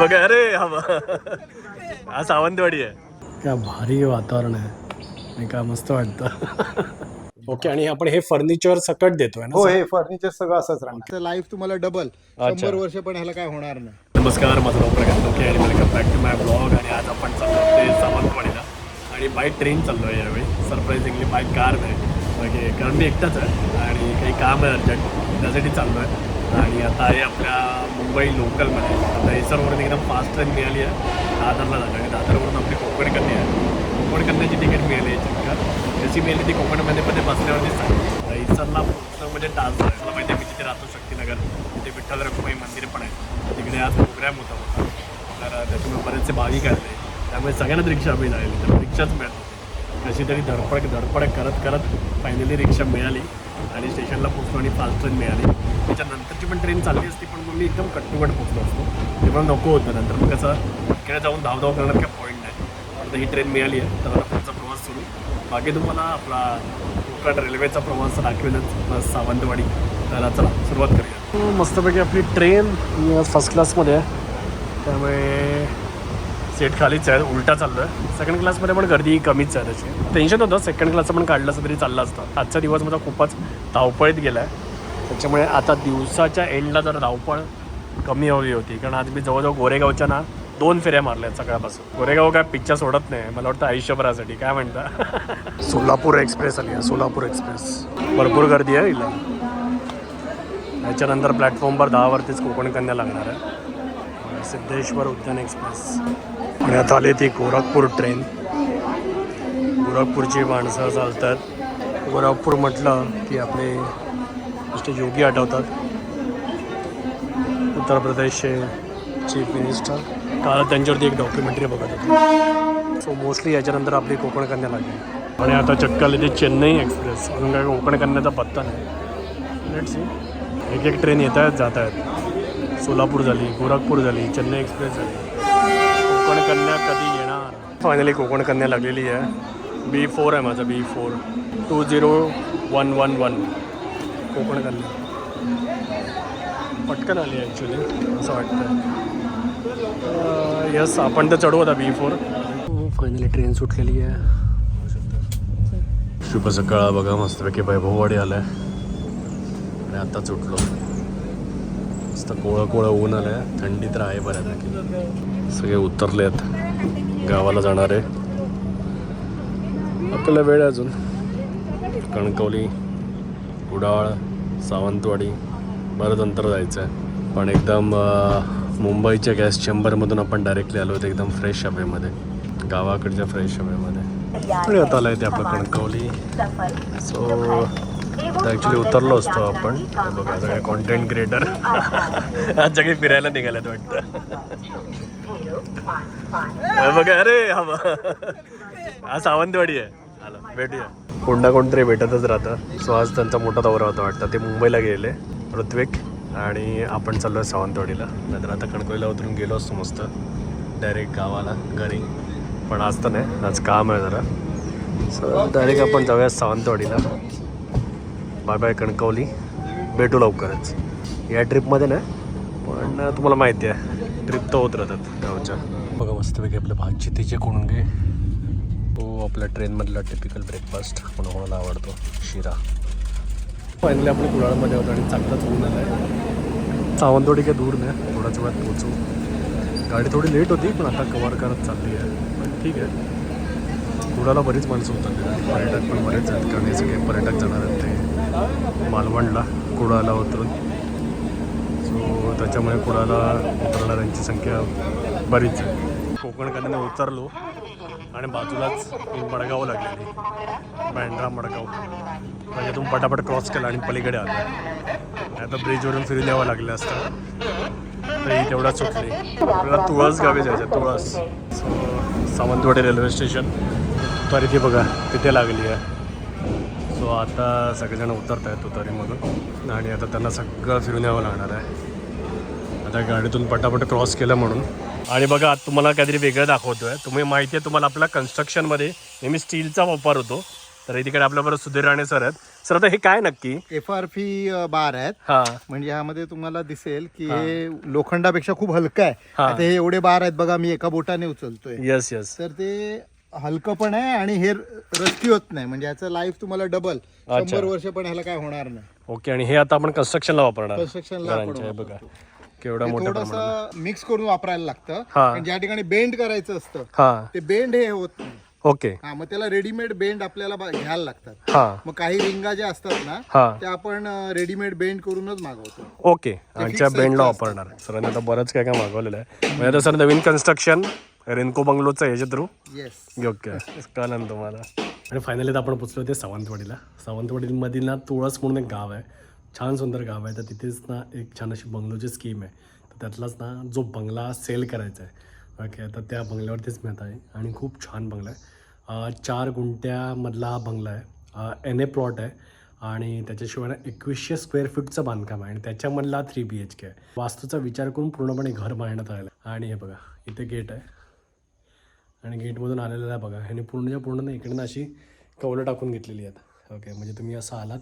बघा अरे हा. हा सावंतवाडी आहे. काय भारी वातावरण आहे. आणि काय मस्त वाटतं. ओके आणि आपण हे फर्निचर सकट देतोय ना हो हे फर्निचर सगळं असंच राहणार. लाईफ तुम्हाला डबल. शंभर वर्ष पण ह्याला काय होणार नाही. नमस्कार माझं नाव प्रकाश ओके आणि welcome back to my blog आणि आज आपण चाललो ते सावंतवाडीला. आणि बाय ट्रेन चाललो आहे यावेळी सरप्राईझिंगली बाय कार नाही कारण मी एकटाच आहे. आणि काही काम आहे अर्जंट त्यासाठी चाललो आहे आणि आता आहे आपल्या मुंबई लोकलमध्ये आता हेसरवरून एकदम फास्ट ट्रेन मिळाली आहे. दादरला जाणार आणि दादरवरून आपली कोकण कन्या आहे. कोकण कन्याची तिकीट मिळाली आहे चक्कर जशी मिळाली ती कोकणमध्ये पण बसल्यावरती आहे दहीसरला पोहोचणं म्हणजे तास असला पाहिजे माहिती आहे मी तिथे राहतो शक्तीनगर. तिथे विठ्ठल रखुमाई मंदिर पण आहे. तिकडे आज प्रोग्राम होता मोठा तर त्याच्यामुळे बरेचसे भाविक आले. त्यामुळे सगळ्यांनाच रिक्षा आम्ही लागली तर रिक्षाच मिळत नव्हती कशी तरी धडपड धडपड करत करत फायनली रिक्षा मिळाली. आणि स्टेशनला पोचलो आणि फास्ट ट्रेन मिळाली. त्याच्यानंतरची पण ट्रेन चालली असती पण मग मी एकदम कट्टुकट पोचलो असतो. ते पण नको होतं नंतर. मग कसं इकडे जाऊन धावधाव करणार काय पॉईंट नाही. आता ही ट्रेन मिळाली आहे तर आता पुढचा प्रवास सुरू. बाकी तुम्हाला आपला कोकण रेल्वेचा प्रवास दाखवेलच प्लस सावंतवाडी. त्याला चला सुरुवात करूया. मस्तपैकी आपली ट्रेन फर्स्ट क्लासमध्ये आहे. त्यामुळे सीट खालीच आहे उलटा चाललो आहे सेकंड क्लासमध्ये पण गर्दी कमीच आहे त्याची. टेन्शन होतं. सेकंड क्लासचं पण काढलं असं तरी चाललं असतं. आजचा दिवस माझा खूपच धावपळीत गेला आहे त्याच्यामुळे आता दिवसाच्या एंडला जर धावपळ कमी हवी होती. कारण आज मी जवळजवळ गोरेगावच्या ना दोन फेऱ्या मारल्या आहेत सकाळपासून. गोरेगाव काय पिक्चर सोडत नाही. मला वाटतं आयुष्यभरासाठी. काय म्हणता? सोलापूर एक्सप्रेस आली आहे. सोलापूर एक्सप्रेस भरपूर गर्दी आहे इला त्याच्यानंतर प्लॅटफॉर्मवर दहावरतीच कोकण कन्या लागणार आहे. सिद्धेश्वर उद्यान एक्सप्रेस आणि आता ती गोरखपूर ट्रेन. गोरखपूरची माणसं चालतात. गोरखपूर म्हटलं की आपले मिस्टर योगी आठवतात. उत्तर प्रदेशचे चीफ मिनिस्टर. काल त्यांच्यावरती एक डॉक्युमेंटरी बघत होतो. सो मोस्टली याच्यानंतर आपली कोकण कन्या लागली. आणि आता चक्क आली ती चेन्नई एक्सप्रेस. म्हणून काय कोकण कन्याचा पत्ता नाही. लेट सी एक एक ट्रेन येत आहेत जात आहेत सोलापूर झाली गोरखपूर झाली चेन्नई एक्सप्रेस झाली. कोकण कन्या कधी येणार? फायनली कोकण कन्या लागलेली आहे. बी फोर आहे माझा B four two zero one one one Konkan Kanya. पटकन आली ॲक्च्युली असं वाटतं यस आपण तर चढू आता बी फोर फायनली ट्रेन सुटलेली आहे. शुभ सकाळ बघा मस्तपैकी वैभववाडी आलाय. आणि आता सुटलो. मस्त कोळं कोळं ऊन आलं आहे थंडी तर आहे बऱ्यापैकी. सगळे उतरले आहेत गावाला जाणार आहे. आपल्याला वेळ अजून. कणकवली कुडाळ सावंतवाडी बरंच अंतर जायचं आहे. पण एकदम मुंबईच्या गॅस चेंबरमधून आपण डायरेक्टली आलो होतो एकदम फ्रेश हवेमध्ये. गावाकडच्या फ्रेश हवेमध्ये. आणि आता आलं आहे ते आपलं कणकवली. सो आता ॲक्च्युली उतरलो असतो आपण. बघा सगळे कॉन्टेंट क्रिएटर आज सगळे फिरायला निघाल्यात वाटतं. बघा अरे हा हा सावंतवाडी आहे. आला भेटूया. कोणता कोणतरी भेटतच राहतं. सो आज त्यांचा मोठा दौरा होता वाटतं. ते मुंबईला गेले ऋत्विक आणि आपण चाललो आहे सावंतवाडीला. नाहीतर आता कणकवलीला उतरून गेलो असतो मस्त. डायरेक्ट गावाला घरी. पण आज तर नाही आज काम आहे जरा. सो डायरेक्ट आपण जाऊया सावंतवाडीला. Bye bye Kankavli. भेटू लवकरच. या ट्रिपमध्ये नाही पण तुम्हाला माहिती आहे ट्रिप तर होत राहतात गावच्या. बघा मस्तपैकी आपल्या भातचितीचे कुणगे. तो आपल्या ट्रेनमधला टिपिकल ब्रेकफास्ट कोणा कोणाला आवडतो? शिरा. फायनली आपण कुडाळमध्ये होतो आणि चांगलाच होऊन आला आहे सावंतवाडी काही दूर नाही थोड्याच वेळात पोचू गाडी थोडी लेट होती पण आता कवर करत चालली आहे. पण ठीक आहे. कुडाला बरीच माणसं होतात. पर्यटक पण बरेच आहेत कारण हे सगळे पर्यटक जाणार आहेत. मालवणला कुडाला उतरून सो त्याच्यामुळे कुडाला उतरणाऱ्यांची संख्या बरीच. आहे कोकण कन्याने उतरलो आणि बाजूलाच मडगाव लागलेली. बँड्रा मडगाव. त्याच्यातून पटापट क्रॉस केला आणि पलीकडे आलं. आता ब्रिजवरून फिरून यावं लागलं असतं. तरी तेवढा सुटली. आपल्याला तुळस गावी जायचं तुळस. सो सावंतवाडी रेल्वे स्टेशन तर इथे बघा तिथे लागली आहे. सो आता सगळेजण उतरत आहेत तुतारीमधून आणि आता त्यांना सगळं फिरून यावं लागणार आहे. आता गाडीतून पटापट क्रॉस केलं म्हणून. आणि बघा आज तुम्हाला काहीतरी वेगळं दाखवतो आहे तुम्ही माहिती आहे तुम्हाला आपल्या कन्स्ट्रक्शनमध्ये नेहमी स्टीलचा वापर होतो. तर तिकडे आपल्याबरोबर सुधीर राणे सर आहेत. सर आता हे काय नक्की? एफ आर पी बार आहेत. हा. म्हणजे ह्यामध्ये तुम्हाला दिसेल की हे. लोखंडापेक्षा खूप हलकं आहे. आता हे एवढे बार आहेत बघा मी एका बोटाने उचलतोय. येस येस तर ते हलकं पण आहे आणि हे रस्ती होत नाही. म्हणजे ह्याचं लाईफ तुम्हाला डबल शंभर वर्ष पण ह्याला काय होणार नाही. ओके आणि हे आता आपण कन्स्ट्रक्शनला वापरणार. कन्स्ट्रक्शनला आपण घरांच्या, हे बघा. वापरतो. केवढा मोठा थोडस मिक्स करून वापरायला लागतं. हा. पण ज्या ठिकाणी बेंड करायचं असतं हा. ते बेंड हे होत नाही. ओके. हा मग त्याला रेडीमेड बेंड आपल्याला बा- घ्यायला लागतात. हा. मग काही रिंगा ज्या असतात ना हा. त्या आपण रेडीमेड बेंड करूनच मागवतो. ओके. आमच्या बेंडला वापरणार. सरांनी आता बरंच काय काय मागवलेलं आहे. म्हणजे आता सर नवीन कन्स्ट्रक्शन रेनको बंगलोचं याच्या थ्रू येस ओके कळलं ना तुम्हाला. आणि फायनली तर आपण पोचलो ते सावंतवाडीला. सावंतवाडीमधील ना तुळस म्हणून एक गाव आहे. छान सुंदर गाव आहे. तर तिथेच ना एक छान अशी बंगलोची स्कीम आहे. तर त्यातलाच ना जो बंगला सेल करायचा आहे. ओके तर त्या बंगल्यावरतीच मिळत आहे. आणि खूप छान बंगला आहे. चार गुंट्यामधला हा बंगला आहे. एन ए प्लॉट आहे. आणि त्याच्याशिवाय ना एकवीसशे स्क्वेअर फीटचं बांधकाम आहे. आणि त्याच्यामधला थ्री बी एच के आहे. वास्तूचा विचार करून पूर्णपणे घर बांधण्यात आलेलं आहे. आणि हे बघा इथे गेट आहे. आणि गेटमधून आलेलं आहे बघा. ह्याने पूर्णच्या पूर्ण ना इकडनं अशी कवलं टाकून घेतलेली आहेत. ओके म्हणजे तुम्ही असं आलात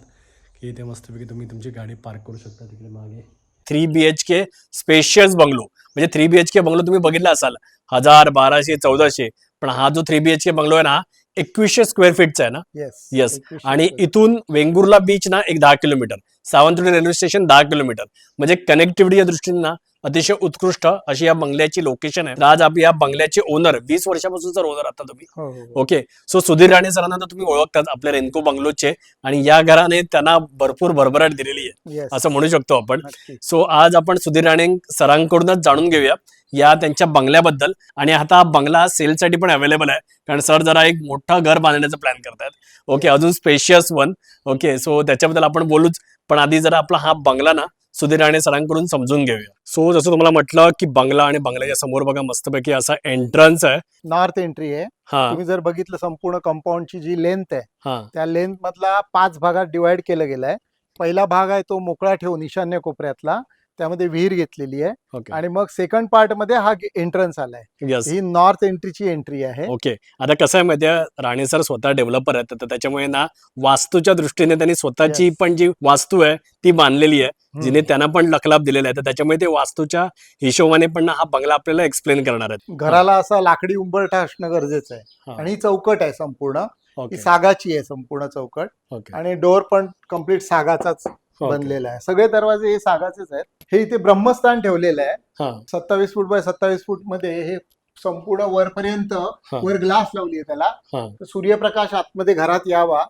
की इथे मस्तपैकी तुम्ही तुमची गाडी पार्क करू शकता तिकडे मागे. Three B H K spacious bungalow म्हणजे three B H K bungalow तुम्ही बघितला असाल. हजार बाराशे चौदाशे. पण हा जो three B H K bungalow आहे ना एकवीसशे स्क्वेअर फीटचा आहे ना? येस येस आणि इथून वेंगुर्ला बीच ना एक दहा किलोमीटर. सावंतवाडी रेल्वे स्टेशन दहा किलोमीटर. म्हणजे कनेक्टिव्हिटीच्या दृष्टीने ना अतिशय उत्कृष्ट अशी या बंगल्याची लोकेशन आहे. आज आपण या बंगल्याचे ओनर वीस वर्षापासून जर ओनर आता तुम्ही. हो हो, हो. ओके सो सुधीर राणे सरांना तर तुम्ही ओळखतात आपल्या रेनको बंगलोचे आणि या घराने त्यांना भरपूर भरभराट दिलेली आहे. असं म्हणू शकतो आपण. सो आज आपण सुधीर राणे सरांकडूनच जाणून घेऊया या त्यांच्या बंगल्याबद्दल आणि आता हा बंगला सेलसाठी पण अवेलेबल आहे. कारण सर जरा एक मोठा घर बांधण्याचा प्लॅन करतात ओके अजून स्पेशियस वन ओके सो त्याच्याबद्दल आपण बोलूच. पण आधी जरा आपला हा बंगला ना सुधीर राणे सरांकडून समजून घेऊया. सो जसं तुम्हाला म्हटलं की बंगला आणि बंगल्याच्या समोर बघा मस्तपैकी असा एंट्रन्स आहे. नॉर्थ एंट्री आहे. हा. तुम्ही जर बघितलं संपूर्ण कंपाऊंडची जी लेंथ आहे हा. त्या लेंथ मधला पाच भागात डिवाइड केलं गेलाय. पहिला भाग आहे तो मोकळा ठेवून ईशान्य कोपऱ्यातला. त्यामध्ये विहीर घेतलेली आहे. ओके. आणि मग सेकंड पार्टमध्ये हा एंट्रन्स आलाय. यस ही नॉर्थ एंट्रीची एंट्री आहे. ओके. आता कसं आहे माहितीये राणे सर स्वतः डेव्हलपर आहेत तर त्याच्यामुळे ना वास्तूच्या दृष्टीने त्यांनी स्वतःची Yes. पण जी वास्तू आहे ती बांधलेली आहे. जिने त्यांना पण लखलाप दिलेला आहे. तर त्याच्यामुळे ते वास्तूच्या हिशोबाने पण ना हा बंगला आपल्याला एक्सप्लेन करणार आहेत. घराला असा लाकडी उंबरठा असणं गरजेचं आहे. आणि ही चौकट आहे संपूर्ण. ही ओके. सागाची आहे संपूर्ण चौकट. ओके. आणि डोर पण कंप्लीट सागाचाच बनलेला आहे. सगळे दरवाजे हे सागाचेच आहेत. हे इथे ब्रह्मस्थान ठेवलेलं आहे. हा. सत्तावीस फूट बाय सत्तावीस फूटमध्ये हे संपूर्ण वरपर्यंत. वर ग्लास लावली आहे त्याला. तर सूर्यप्रकाश आतमध्ये घरात यावा.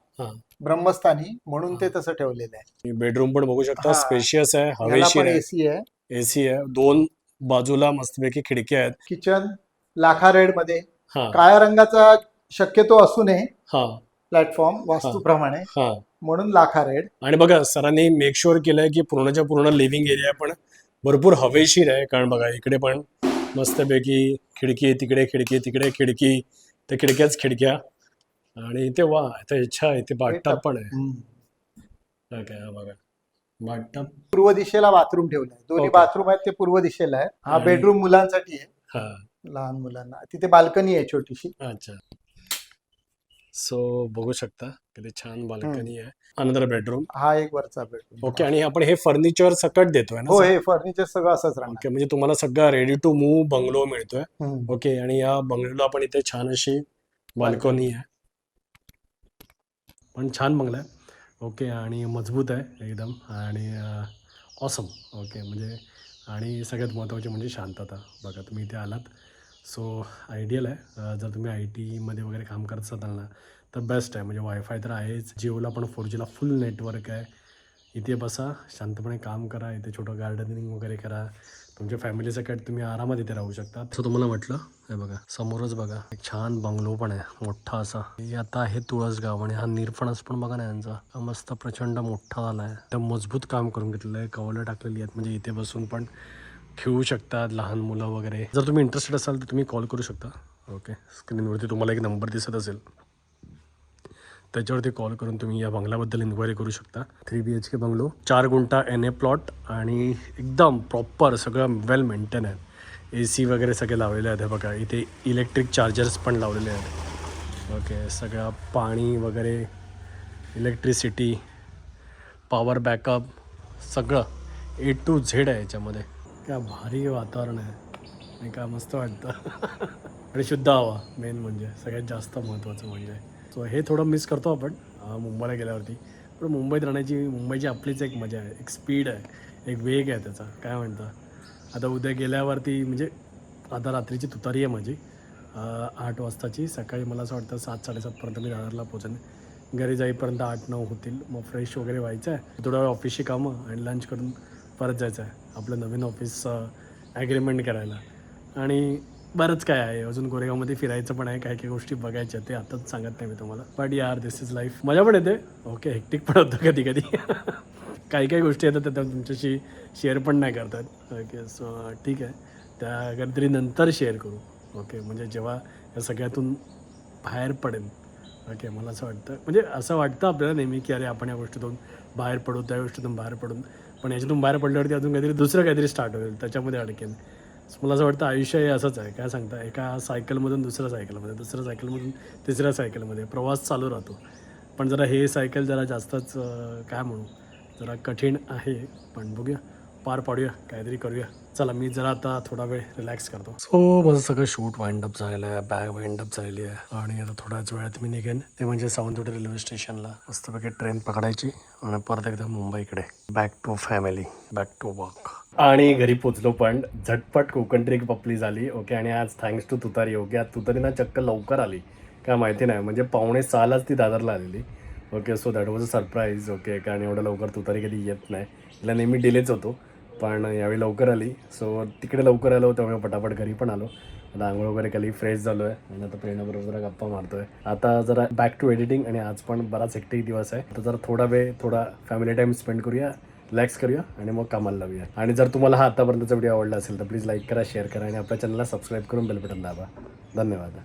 ब्रह्मस्थानी म्हणून ते तसं ठेवलेलं आहे. बेडरूम पण बघू शकता. स्पेशियस आहे. हवेशीर एसी आहे. एसी आहे. दोन बाजूला मस्तपैकी खिडक्या आहेत. किचन लाखा रेडमध्ये. हा. काळ्या रंगाचा शक्यतो असू नये. प्लॅटफॉर्म वास्तूप्रमाणे. म्हणून लाखा रेड. आणि बघा सरांनी मेक शुअर केलंय की पूर्णच्या पूर्ण लिव्हिंग एरिया पण भरपूर हवेशीर आहे. कारण बघा इकडे पण मस्तपैकी खिडकी तिकडे खिडकी तिकडे खिडकी त्या खिडक्याच खिडक्या. आणि इथे वा इथे इच्छा आहे इथे बाटटाप पण आहे. काय हा बघा. बाटटाप पूर्व दिशेला बाथरूम ठेवलाय. दोन्ही Okay. बाथरूम आहेत ते पूर्व दिशेला आहे. हा आणि- बेडरूम मुलांसाठी आहे. हा. लहान मुलांना. तिथे बाल्कनी आहे छोटीशी. अच्छा. सो बघू शकता किती छान बाल्कनी आहे. अनदर बेडरूम हा एक वरचा बेडरूम ओके आणि आपण हे फर्निचर सकट देतोय ना हो? हे फर्निचर सगळं असंच राहणार. ओके म्हणजे तुम्हाला सगळं रेडी टू मूव्ह बंगलो मिळतोय. ओके आणि या बंगल्याला पण इथे छान अशी बाल्कनी आहे. पण छान बंगला आहे. ओके आणि मजबूत आहे एकदम. आणि ऑसम ओके म्हणजे आणि सगळ्यात महत्त्वाचे म्हणजे शांतता. बघा तुम्ही इथे आलात. सो आयडियल आहे. जर तुम्ही आय टीमध्ये वगैरे काम करत असाल ना तर बेस्ट आहे. म्हणजे वायफाय तर आहेच. जिओला पण फोर जीला फुल नेटवर्क आहे. इथे बसा शांतपणे काम करा. इथे छोटं गार्डनिंग वगैरे करा. तुमच्या फॅमिलीसकट तुम्ही आरामात इथे राहू शकता. असं तुम्हाला म्हटलं हे बघा समोरच बघा एक छान बंगलो पण आहे. मोठा असा. हे आता आहे तुळसगाव आणि हा निरफणस पण बघा ना यांचा. हा मस्त प्रचंड मोठा झाला आहे. तर मजबूत काम करून घेतलेलं आहे. कवलं टाकलेली आहेत. म्हणजे इथे बसून पण खेळू शकतात लहान मुलं वगैरे. जर तुम्ही इंटरेस्टेड असाल तर तुम्ही कॉल करू शकता. ओके स्क्रीनवरती तुम्हाला एक नंबर दिसत असेल. त्याच्यावरती कॉल करून तुम्ही या बंगल्याबद्दल इन्क्वायरी करू शकता. Three B H K bungalow चार गुंटा एन ए प्लॉट आणि एकदम प्रॉपर सगळं वेल मेंटेन आहे ए सी वगैरे सगळे लावलेले आहेत हे बघा. इथे इलेक्ट्रिक चार्जर्स पण लावलेले आहेत. ओके सगळं पाणी वगैरे इलेक्ट्रिसिटी पॉवर बॅकअप सगळं ए टू झेड आहे याच्यामध्ये. काय भारी वातावरण आहे. आणि काय मस्त वाटतं. आणि शुद्ध हवा मेन म्हणजे. सगळ्यात जास्त महत्त्वाचं म्हणजे. सो हे थोडं मिस करतो आपण. मुंबईला गेल्यावरती. पण मुंबईत राहण्याची मुंबईची आपलीच एक मजा आहे. एक स्पीड आहे. एक वेग आहे त्याचा. काय म्हणता? आता उद्या गेल्यावरती म्हणजे आता रात्रीची तुतारी आहे माझी. आठ वाजताची. सकाळी मला असं वाटतं सात साडेसातपर्यंत मी दादरला पोचेन. घरी जाईपर्यंत आठ नऊ होतील. मग फ्रेश वगैरे व्हायचं आहे. थोडं वेळ ऑफिसची कामं आणि लंच करून परत जायचं आहे आपलं नवीन ऑफिस ॲग्रीमेंट करायला. आणि बरंच काय आहे अजून गोरेगावमध्ये फिरायचं पण आहे काही काही गोष्टी बघायच्या ते आताच सांगत नाही मी तुम्हाला. बट यार दिस इज लाईफ मजा पण येते. ओके हेक्टिक पण होतं कधी कधी काही काही गोष्टी येतात त्या तुमच्याशी शेअर पण नाही करतात. ओके सो ठीक आहे. त्या कधीतरी नंतर शेअर करू. ओके म्हणजे जेव्हा या सगळ्यातून बाहेर पडेल ओके मला असं वाटतं. म्हणजे असं वाटतं आपल्याला नेहमी की अरे आपण या गोष्टीतून बाहेर पडू त्या गोष्टीतून बाहेर पडून. पण याच्यातून बाहेर पडल्यावरती अजून काहीतरी दुसरं काहीतरी स्टार्ट होईल त्याच्यामध्ये अडकेन मला असं वाटतं आयुष्य हे असंच आहे. काय सांगता? एका सायकलमधून दुसऱ्या सायकलमध्ये दुसऱ्या सायकलमधून तिसऱ्या सायकलमध्ये प्रवास चालू राहतो. पण जरा हे सायकल जरा जास्तच काय म्हणू? जरा कठीण आहे. पण बघूया. पार पाडूया. काहीतरी करूया. चला मी जरा आता थोडा वेळ रिलॅक्स करतो. सो माझं सगळं शूट वाइंड अप झालेलं आहे बॅग वाइंड अप झालेली आहे. आणि आता थोड्याच वेळात मी निघेन. ते म्हणजे सावंतवाडी रेल्वे स्टेशनला मस्तपैकी ट्रेन पकडायची आणि परत एकदा मुंबईकडे. Back to family back to work आणि घरी पोचलो पण झटपट कोकण ट्रिक पपली झाली ओके आणि आज थँक्स टू तुतारी ओके आज तुतारी ना चक्क लवकर आली. काय माहिती नाही म्हणजे पावणे सहालाच ती दादरला आलेली okay so that was a surprise okay कारण एवढं लवकर तुतारी कधी येत नाही. तिला नेहमी डिलेच होतो. पण यावेळी लवकर आली. सो तिकडे लवकर आलो त्यामुळे पटापट घरी पण आलो. आता आंघोळ वगैरे केली फ्रेश झालो आहे आणि आता प्रेरणाबरोबर जरा गप्पा मारतोय. आता जरा बॅक टू एडिटिंग आणि आज पण बराच हेक्टिक दिवस आहे. तर जरा थोडा वेळ थोडा फॅमिली टाईम स्पेंड करूया रिलॅक्स करूया आणि मग कामाला लावूया. आणि जर तुम्हाला हा आतापर्यंतचा व्हिडिओ आवडला असेल तर प्लीज लाईक करा शेअर करा आणि आपल्या चॅनलला सबस्क्राईब करून बेल बटन दाबा. धन्यवाद.